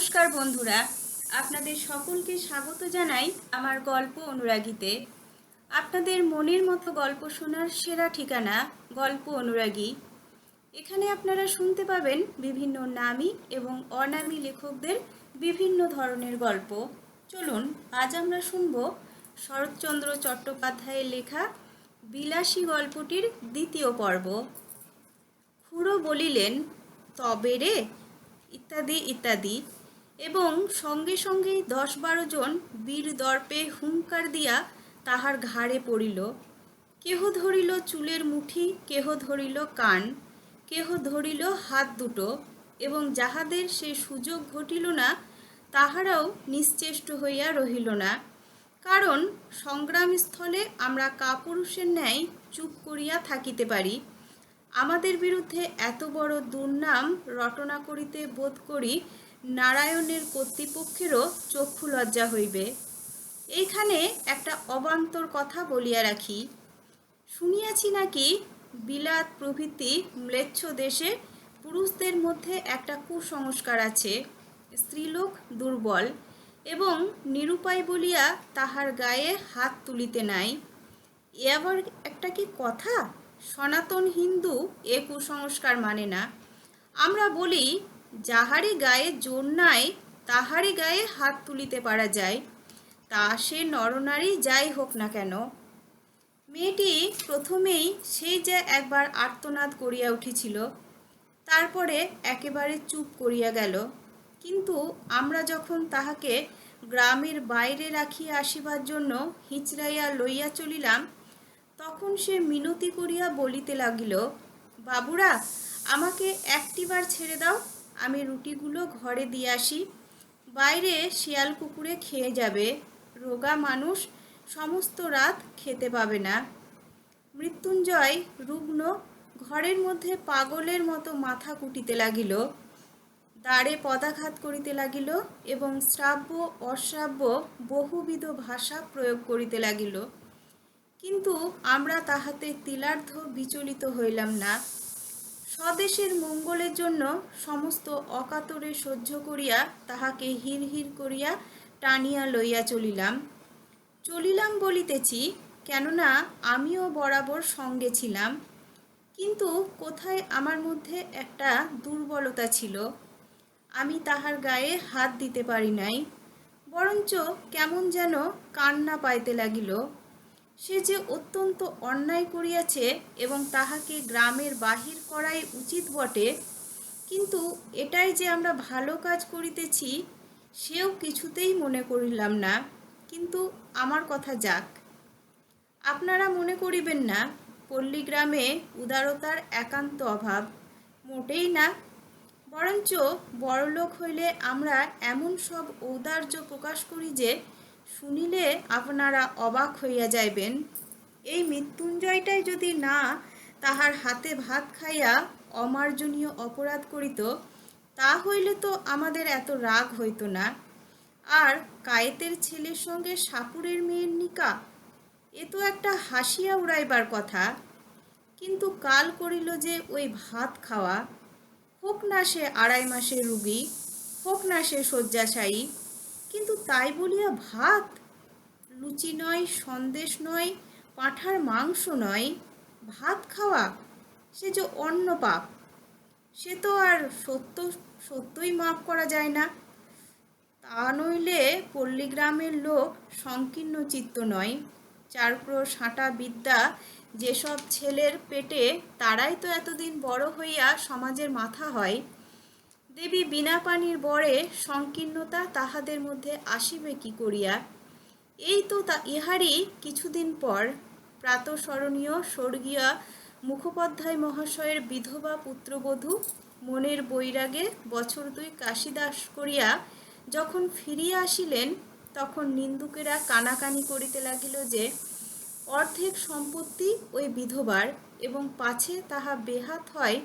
নমস্কার বন্ধুরা, আপনাদের সকলকে স্বাগত জানাই আমার গল্প অনুরাগীতে। আপনাদের মনের মতো গল্প শোনার সেরা ঠিকানা গল্প অনুরাগী। এখানে আপনারা শুনতে পাবেন বিভিন্ন নামী এবং অনামী লেখকদের বিভিন্ন ধরনের গল্প। চলুন, আজ আমরা শুনব শরৎচন্দ্র চট্টোপাধ্যায়ের লেখা বিলাসী গল্পটির দ্বিতীয় পর্ব। খুড়ো বলিলেন, তবে রে? ইত্যাদি ইত্যাদি। এবং সঙ্গে সঙ্গেই দশ বারো জন বীর দর্পে হুঙ্কার দিয়া তাহার ঘাড়ে পড়িল। কেহ ধরিল চুলের মুঠি, কেহ ধরিল কান, কেহ ধরিল হাত দুটো এবং যাহাদের সে সুযোগ ঘটিল না, তাহারাও নিশ্চেষ্ট হইয়া রহিল না। কারণ সংগ্রামস্থলে আমরা কাপুরুষের ন্যায় চুপ করিয়া থাকিতে পারি। আমাদের বিরুদ্ধে এত বড় দুর্নাম রটনা করিতে বোধ করি নারায়ণের কর্তৃপক্ষেরও চক্ষু লজ্জা হইবে। এইখানে একটা অবান্তর কথা বলিয়া রাখি। শুনিয়াছি নাকি বিলাত প্রভৃতি ম্লেচ্ছ দেশে পুরুষদের মধ্যে একটা কুসংস্কার আছে, স্ত্রীলোক দুর্বল এবং নিরুপায় বলিয়া তাহার গায়ে হাত তুলিতে নাই। এ আবার একটা কি কথা? সনাতন হিন্দু এ কুসংস্কার মানে না। আমরা বলি যাহারি গায়ে জোর নাই, তাহারি গায়ে হাত তুলিতে পারা যায়। তা সে নরনারী যাই হোক না কেন। মেয়েটি প্রথমেই সেই যে একবার আর্তনাদ করিয়া উঠেছিল, তারপরে একেবারে চুপ করিয়া গেল। কিন্তু আমরা যখন তাহাকে গ্রামের বাইরে রাখিয়া আসিবার জন্য হিচড়াইয়া লইয়া চলিলাম, তখন সে মিনতি করিয়া বলিতে লাগিল, বাবুরা, আমাকে একটিবার ছেড়ে দাও আমি রুটিগুলো ঘরে দিয়ে আসি। বাইরে শিয়াল কুকুরে খেয়ে যাবে। রোগা মানুষ সমস্ত রাত খেতে পাবে না। মৃত্যুঞ্জয় রুগ্ন ঘরের মধ্যে পাগলের মতো মাথা কুটিতে লাগিল। দ্বারে পদাঘাত করিতে লাগিল এবং শ্রাব্য অশ্রাব্য বহুবিধ ভাষা প্রয়োগ করিতে লাগিল। কিন্তু আমরা তাহাতে তিলার্ধ বিচলিত হইলাম না। স্বদেশের মঙ্গলের জন্য সমস্ত অকাতরে সহ্য করিয়া তাহাকে হির হির করিয়া টানিয়া লইয়া চলিলাম। চলিলাম বলিতেছি, কেননা আমিও বরাবর সঙ্গে ছিলাম। কিন্তু কোথায় আমার মধ্যে একটা দুর্বলতা ছিল। আমি তাহার গায়ে হাত দিতে পারি নাই। বরঞ্চ কেমন যেন কান্না পাইতে লাগিল। সে যে অত্যন্ত অন্যায় করিয়াছে এবং তাহাকে গ্রামের বাহির করাই উচিত বটে, কিন্তু এটাই যে আমরা ভালো কাজ করিতেছি, সেও কিছুতেই মনে করিলাম না। কিন্তু আমার কথা যাক। আপনারা মনে করিবেন না, পল্লীগ্রামে উদারতার একান্ত অভাব, মোটেই না। বরঞ্চ বড়লোক হইলে আমরা এমন সব ঔদার্য প্রকাশ করি যে শুনিলে আপনারা অবাক হইয়া যাইবেন। এই মৃত্যুঞ্জয়টাই যদি না তাহার হাতে ভাত খাইয়া অমার্জনীয় অপরাধ করিত, তা হইলে তো আমাদের এত রাগ হইত না। আর কায়েতের ছেলের সঙ্গে সাপুরের মেয়ের নিকা, এ তো একটা হাসিয়া উড়াইবার কথা। কিন্তু কাল করিল যে ওই ভাত খাওয়া, হোক না সে আড়াই মাসের রুগী, হোক না সে শয্যাশায়ী কিন্তু তাই বলিয়া ভাত লুচি নয়, সন্দেশ নয়, পাঁঠার মাংস নয়, ভাত খাওয়া, সে যে অন্য পাপ। সে তো আর সত্য, সত্যই মাফ করা যায় না। তা নইলে পল্লীগ্রামের লোক সংকীর্ণ চিত্ত নয়। চারপ্রো সাঁটা, বিদ্যা যেসব ছেলের পেটে, তারাই তো এতদিন বড় হইয়া সমাজের মাথা হয়। দেবী বিনা পানির বরে সংকীর্ণতা তাহাদের মধ্যে আসিবে কি করিয়া? এই তো তা ইহারই কিছুদিন পর প্রাতঃস্মরণীয় স্বর্গীয় মুখোপাধ্যায় মহাশয়ের বিধবা পুত্রবধূ মনের বৈরাগে বছর দুই কাশিদাস করিয়া যখন ফিরিয়া আসিলেন, তখন নিন্দুকেরা কানাকানি করিতে লাগিল যে, অর্ধেক সম্পত্তি ওই বিধবার এবং পাছে তাহা বেহাত হয়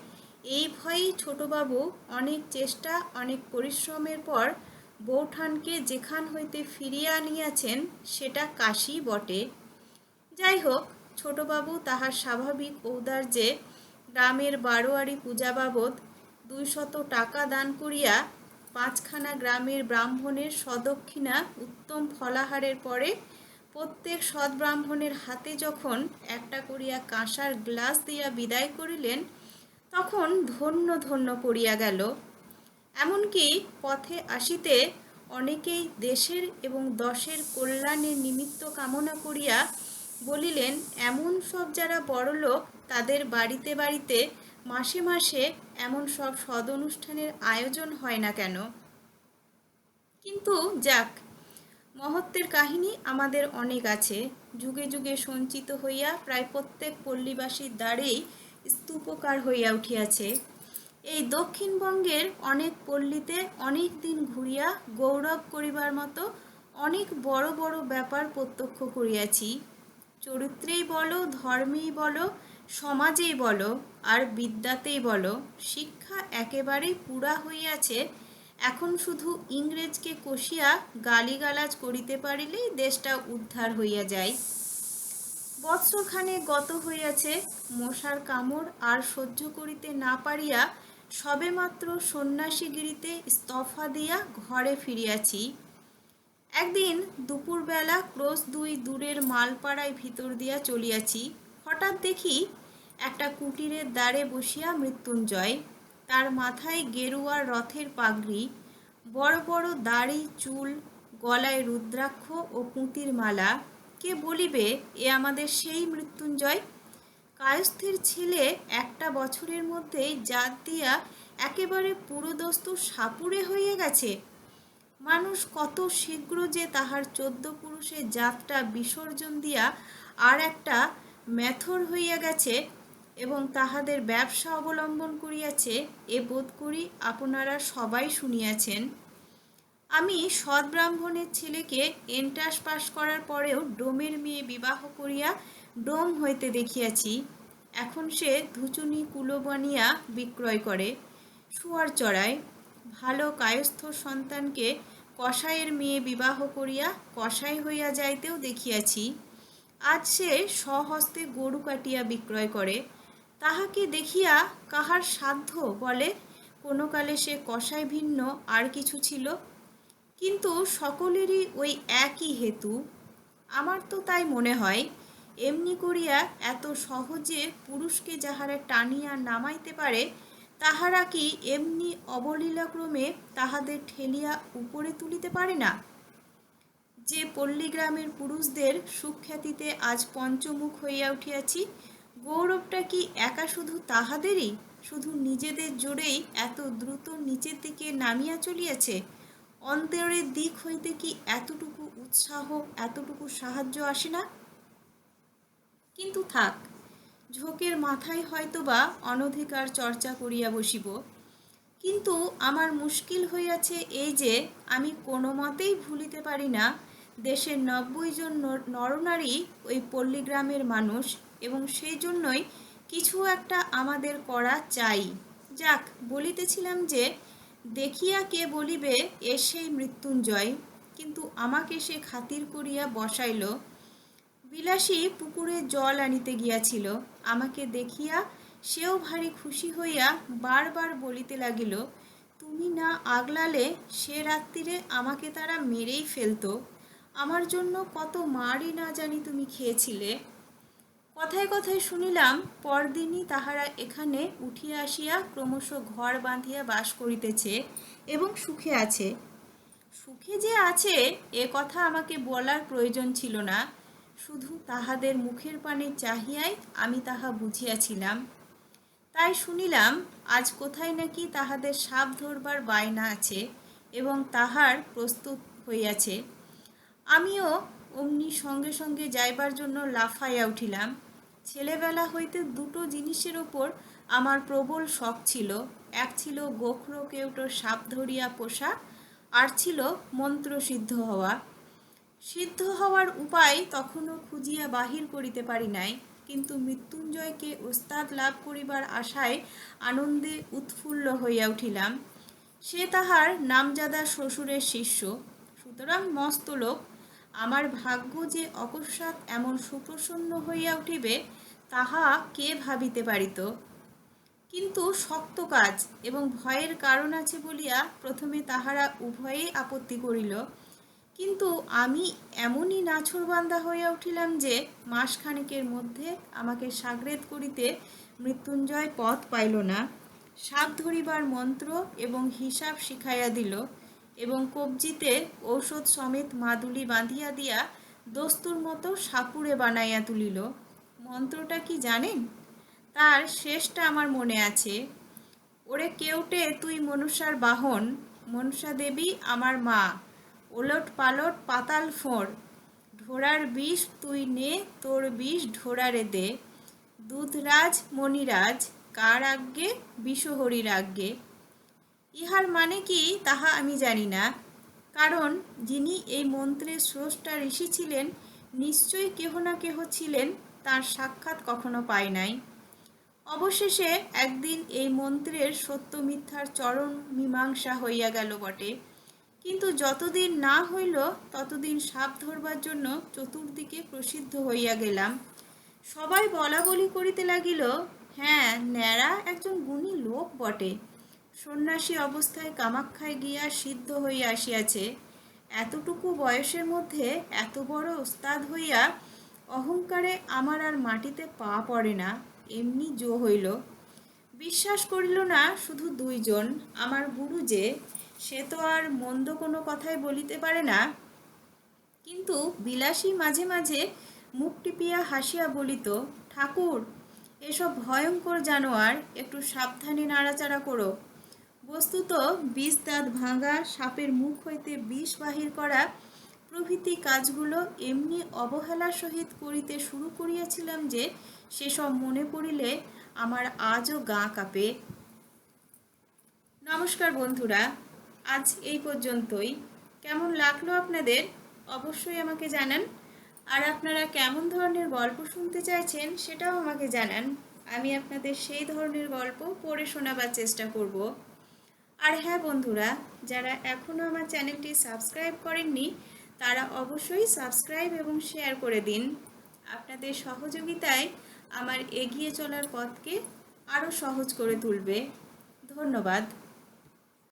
এই ভয়েই ছোটবাবু অনেক চেষ্টা, অনেক পরিশ্রমের পর বৌঠানকে যেখান হইতে ফিরিয়া আনিয়াছেন, সেটা কাশি বটে। যাই হোক, ছোটবাবু তাহার স্বাভাবিক ঔদার্যে গ্রামের বারোয়ারি পূজা বাবদ দুইশত টাকা দান করিয়া পাঁচখানা গ্রামের ব্রাহ্মণের সদক্ষিণা উত্তম ফলাহারের পরে প্রত্যেক সৎ ব্রাহ্মণের হাতে যখন একটা করিয়া কাঁসার গ্লাস দিয়া বিদায় করিলেন তখন ধন্য ধন্য পড়িয়া গেল। এমনকি পথে আসিতে অনেকেই দেশের এবং দশের কল্যাণের নিমিত্ত কামনা করিয়া বলিলেন, এমন সব যারা বড়লোক তাদের বাড়িতে বাড়িতে মাসে মাসে এমন সব সদ অনুষ্ঠানের আয়োজন হয় না কেন? কিন্তু যাক, মহত্বের কাহিনী আমাদের অনেক আছে। যুগে যুগে সঞ্চিত হইয়া প্রায় প্রত্যেক পল্লীবাসীর দ্বারেই স্তূপকার হইয়া উঠিয়াছে। এই দক্ষিণবঙ্গের অনেক পল্লীতে অনেক দিন ঘুরিয়া গৌরব করিবার মতো অনেক বড় বড় ব্যাপার প্রত্যক্ষ করিয়াছি। চরিত্রেই বলো, ধর্মেই বলো, সমাজেই বলো, আর বিদ্যাতেই বলো, শিক্ষা একেবারেই পুরা হইয়াছে। এখন শুধু ইংরেজকে কষিয়া গালিগালাজ করিতে পারিলেই দেশটা উদ্ধার হইয়া যায়। বৎসরখানে গত হইয়াছে মশার কামড় আর সহ্য করিতে না পারিয়া সবেমাত্র সন্ন্যাসীগিরিতে স্তফা দিয়া ঘরে ফিরিয়াছি। একদিন দুপুরবেলা ক্রোশ দুই দূরের মালপাড়ায় ভিতর দিয়া চলিয়াছি। হঠাৎ দেখি একটা কুটিরের দ্বারে বসিয়া মৃত্যুঞ্জয়। তার মাথায় গেরুয়া রথের পাগড়ি, বড় বড় দাড়ি, চুল, গলায় রুদ্রাক্ষ ও পুঁতির মালা। কে বলিবে, এ আমাদের সেই মৃত্যুঞ্জয়? কায়স্থের ছেলে একটা বছরের মধ্যেই জাত দিয়া একেবারে পুরোদস্তু সাপুরে হয়ে গেছে। মানুষ কত শীঘ্র যে তাহার চোদ্দ পুরুষের জাতটা বিসর্জন দিয়া আর একটা মেথর হইয়া গেছে এবং তাহাদের ব্যবসা অবলম্বন করিয়াছে, এ বোধ করি আপনারা সবাই শুনিয়াছেন। আমি সৎ ব্রাহ্মণের ছেলেকে এন্ট্রাস পাশ করার পরেও ডোমের মেয়ে বিবাহ করিয়া ডোম হইতে দেখিয়াছি। এখন সে ধুচুনি কুলো বানিয়া বিক্রয় করে। শুয়ার চড়ায় ভালো কায়স্থ সন্তানকে কসাইয়ের মেয়ে বিবাহ করিয়া কসাই হইয়া যাইতেও দেখিয়াছি। আজ সে স্বহস্তে গরু কাটিয়া বিক্রয় করে। তাহাকে দেখিয়া কাহার সাধ্য বলে? কোনো কালে সে কসাই ভিন্ন আর কিছু ছিল? কিন্তু সকলেরই ওই একই হেতু। আমার তো তাই মনে হয়, এমনি করিয়া এত সহজে পুরুষকে যাহারা টানিয়া নামাইতে পারে, তাহারা কি এমনি অবলীলাক্রমে তাহাদের ঠেলিয়া উপরে তুলিতে পারে না? যে পল্লীগ্রামের পুরুষদের সুখ্যাতিতে আজ পঞ্চমুখ হইয়া উঠিয়াছি, গৌরবটা কি একা শুধু তাহাদেরই? শুধু নিজেদের জোরেই এত দ্রুত নিচের দিকে নামিয়া চলিয়াছে? অন্তরের দিক হইতে কি এতটুকু উৎসাহ, এতটুকু সাহায্য আসে না? কিন্তু থাক, ঝোঁকের মাথায় হয়তোবা অনধিকার চর্চা করিয়া বসিব। কিন্তু আমার মুশকিল হইয়াছে এই যে, আমি কোনো মতেই ভুলিতে পারি না, দেশের নব্বই জন নরনারী ওই পল্লীগ্রামের মানুষ এবং সেই জন্যই কিছু একটা আমাদের করা চাই। যাক, বলিতেছিলাম যে দেখিয়া কে বলিবে, এ সেই মৃত্যুঞ্জয়। কিন্তু আমাকে সে খাতির করিয়া বসাইল। বিলাসী পুকুরে জল আনিতে গিয়াছিল। আমাকে দেখিয়া সেও ভারী খুশি হইয়া বারবার বলিতে লাগিল, তুমি না আগলালে সে রাত্রিরে আমাকে তারা মেরেই ফেলতো। আমার জন্য কত মারই না জানি তুমি খেয়েছিলে। কথায় কথায় শুনিলাম, পরদিনই তাহারা এখানে উঠিয়া আসিয়া ক্রমশ ঘর বাঁধিয়া বাস করিতেছে এবং সুখে আছে। সুখে যে আছে, এ কথা আমাকে বলার প্রয়োজন ছিল না। শুধু তাহাদের মুখের পানে চাহিয়াই আমি তাহা বুঝিয়াছিলাম। তাই শুনিলাম, আজ কোথায় নাকি তাহাদের সাপ ধরবার বায়না আছে এবং তাহার প্রস্তুত হইয়াছে। আমিও অমনি সঙ্গে সঙ্গে যাইবার জন্য লাফাইয়া উঠিলাম। ছেলেবেলা হইতে দুটো জিনিসের ওপর আমার প্রবল শখ ছিল। এক ছিল গোখরো কেউটো সাপ ধরিয়া পোষা, আর ছিল মন্ত্র সিদ্ধ হওয়া। সিদ্ধ হওয়ার উপায় তখনও খুঁজিয়া বাহির করিতে পারি নাই, কিন্তু মৃত্যুঞ্জয়কে ওস্তাদ লাভ করিবার আশায় আনন্দে উৎফুল্ল হইয়া উঠিলাম। সে তাহার নামজাদা শ্বশুরের শিষ্য। সুতরাং মস্ত লোক আমার ভাগ্য যে অকস্মাৎ এমন সুপ্রসন্ন হইয়া উঠিবে, তাহা কে ভাবিতে পারিত? কিন্তু শক্ত কাজ এবং ভয়ের কারণ আছে বলিয়া প্রথমে তাহারা উভয়েই আপত্তি করিল। কিন্তু আমি এমনই নাছরবান্দা হইয়া উঠিলাম যে মাসখানেকের মধ্যে আমাকে সাগরেদ করিতে মৃত্যুঞ্জয় পথ পাইল না। সাপ ধরিবার মন্ত্র এবং হিসাব শিখাইয়া দিল। এবং কবজিতে ঔষধ সমেত মাদুলি বাঁধিয়া দিয়া দস্তুর মতো সাপুড়ে বানাইয়া তুলিল। মন্ত্রটা কি জানেন? তার শেষটা আমার মনে আছে। ওরে কেউটে, তুই মনুষ্যার বাহন মনসা দেবী আমার মা, ওলট পালট পাতাল ফোঁড়, ঢোড়ার বিষ তুই নে, তোর বিষ ঢোড়ারে দে। দুধরাজ, মণিরাজ কার আজ্ঞে বিষহরির আজ্ঞে ইহার মানে কি তাহা আমি জানি না। কারণ যিনি এই মন্ত্রের স্রষ্টা ঋষি ছিলেন, নিশ্চয়ই কেহ না কেহ ছিলেন তার সাক্ষাৎ কখনো পাই নাই। অবশেষে একদিন এই মন্ত্রের সত্য মিথ্যার চরম মীমাংসা হইয়া গেল বটে। কিন্তু যতদিন না হইল, ততদিন সাপ ধরবার জন্য চতুর্দিকে প্রসিদ্ধ হইয়া গেলাম। সবাই বলা বলি করিতে লাগিল হ্যাঁ ন্যাড়া একজন গুণী লোক বটে। সন্ন্যাসী অবস্থায় কামাক্ষায় গিয়া সিদ্ধ হইয়া আসিয়াছে। এতটুকু বয়সের মধ্যে এত বড় ওস্তাদ হইয়া অহংকারে আমার আর মাটিতে পা পড়ে না, এমনি জো হইল। বিশ্বাস করিল না শুধু দুইজন, আমার গুরু যে, সে তো আর মন্দ কোনো কথাই বলিতে পারে না। কিন্তু বিলাসী মাঝে মাঝে মুখ টিপিয়া হাসিয়া বলিত, ঠাকুর, এসব ভয়ঙ্কর জানোয়ার, একটু সাবধানে নাড়াচাড়া করো। বস্তুত বিষ দাঁত ভাঙা সাপের মুখ হইতে বিষ বাহির করা প্রভৃতি কাজগুলো এমনি অবহেলার সহিত করিতে শুরু করিয়াছিলাম যে সেসব মনে পড়িলে আমার আজও গা কাঁপে। নমস্কার বন্ধুরা, আজ এই পর্যন্তই। কেমন লাগল আপনাদের? অবশ্যই আমাকে জানান। আর আপনারা কেমন ধরনের গল্প শুনতে চাইছেন সেটাও আমাকে জানান। আমি আপনাদের সেই ধরনের গল্প পড়ে শোনাবার চেষ্টা করব। আর হ্যাঁ বন্ধুরা, যারা এখনও আমার চ্যানেলটি সাবস্ক্রাইব করেননি, তারা অবশ্যই সাবস্ক্রাইব এবং শেয়ার করে দিন। আপনাদের সহযোগিতায় আমার এগিয়ে চলার পথকে আরও সহজ করে তুলবে। ধন্যবাদ।